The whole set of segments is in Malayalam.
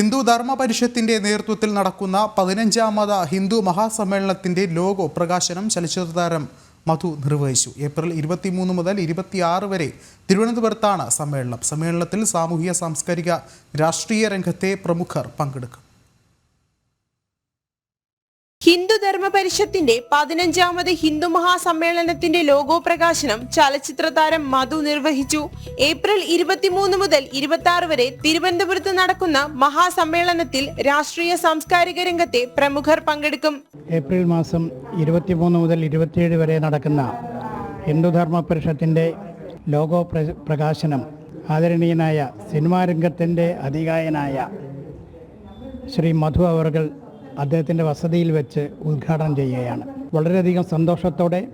ഹിന്ദു ധർമ്മ പരിഷത്തിന്റെ നേതൃത്വത്തിൽ നടക്കുന്ന പതിനഞ്ചാമത് ഹിന്ദു മഹാസമ്മേളനത്തിന്റെ ലോഗോ പ്രകാശനം ചലച്ചിത്ര താരം മധു നിർവഹിച്ചു. ഏപ്രിൽ ഇരുപത്തിമൂന്ന് മുതൽ ഇരുപത്തിയാറ് വരെ തിരുവനന്തപുരത്താണ് സമ്മേളനം. സമ്മേളനത്തിൽ സാമൂഹിക സാംസ്കാരിക രാഷ്ട്രീയ രംഗത്തെ പ്രമുഖർ പങ്കെടുക്കും. ഹിന്ദു ധർമ്മ പരിഷത്തിന്റെ പതിനഞ്ചാമത് ഹിന്ദു മഹാസമ്മേളനത്തിന്റെ ലോഗോ പ്രകാശനം ചലച്ചിത്ര താരം മധു നിർവഹിച്ചു. ഏപ്രിൽ ഇരുപത്തിമൂന്ന് മുതൽ ഇരുപത്തി ആറ് വരെ തിരുവനന്തപുരത്ത് നടക്കുന്ന മഹാസമ്മേളനത്തിൽ രാഷ്ട്രീയ സാംസ്കാരിക രംഗത്തെ പ്രമുഖർ പങ്കെടുക്കും. ഏപ്രിൽ മാസം ഇരുപത്തിമൂന്ന് മുതൽ ഇരുപത്തിയേഴ് വരെ നടക്കുന്ന ഹിന്ദുധർമ്മ പരിഷത്തിന്റെ ലോഗോ പ്രകാശനം ആദരണീയനായ സിനിമാ രംഗത്തിന്റെ അധികായനായ ശ്രീ മധു അവർകൾ അദ്ദേഹത്തിന്റെ വസതിയിൽ വെച്ച് ഉദ്ഘാടനം ചെയ്യുകയാണ്. വളരെയധികം സന്തോഷത്തോടെ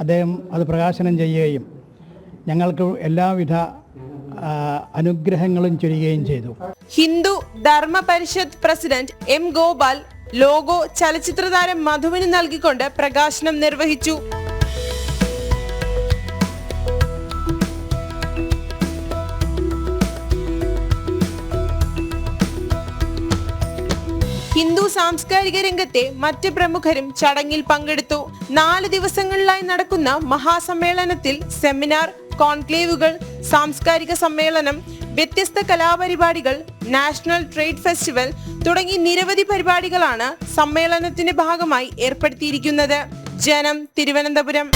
അദ്ദേഹം അത് പ്രകാശനം ചെയ്യുകയും ഞങ്ങൾക്ക് എല്ലാവിധ അനുഗ്രഹങ്ങളും ചൊരിയുകയും ചെയ്തു. Hindu Dharma Parishad president M Gopal logo ചലച്ചിത്രതാരം മധുവിന് നൽകിക്കൊണ്ട് പ്രകാശനം നിർവഹിച്ചു. ഹിന്ദു സാംസ്കാരിക രംഗത്തെ മറ്റ് പ്രമുഖരും ചടങ്ങിൽ പങ്കെടുത്തു. നാല് ദിവസങ്ങളിലായി നടക്കുന്ന മഹാസമ്മേളനത്തിൽ സെമിനാർ കോൺക്ലേവുകൾ സാംസ്കാരിക സമ്മേളനം വ്യത്യസ്ത കലാപരിപാടികൾ നാഷണൽ ട്രേഡ് ഫെസ്റ്റിവൽ തുടങ്ങി നിരവധി പരിപാടികളാണ് സമ്മേളനത്തിന്റെ ഭാഗമായി ഏർപ്പെടുത്തിയിരിക്കുന്നത്. ജനം തിരുവനന്തപുരം.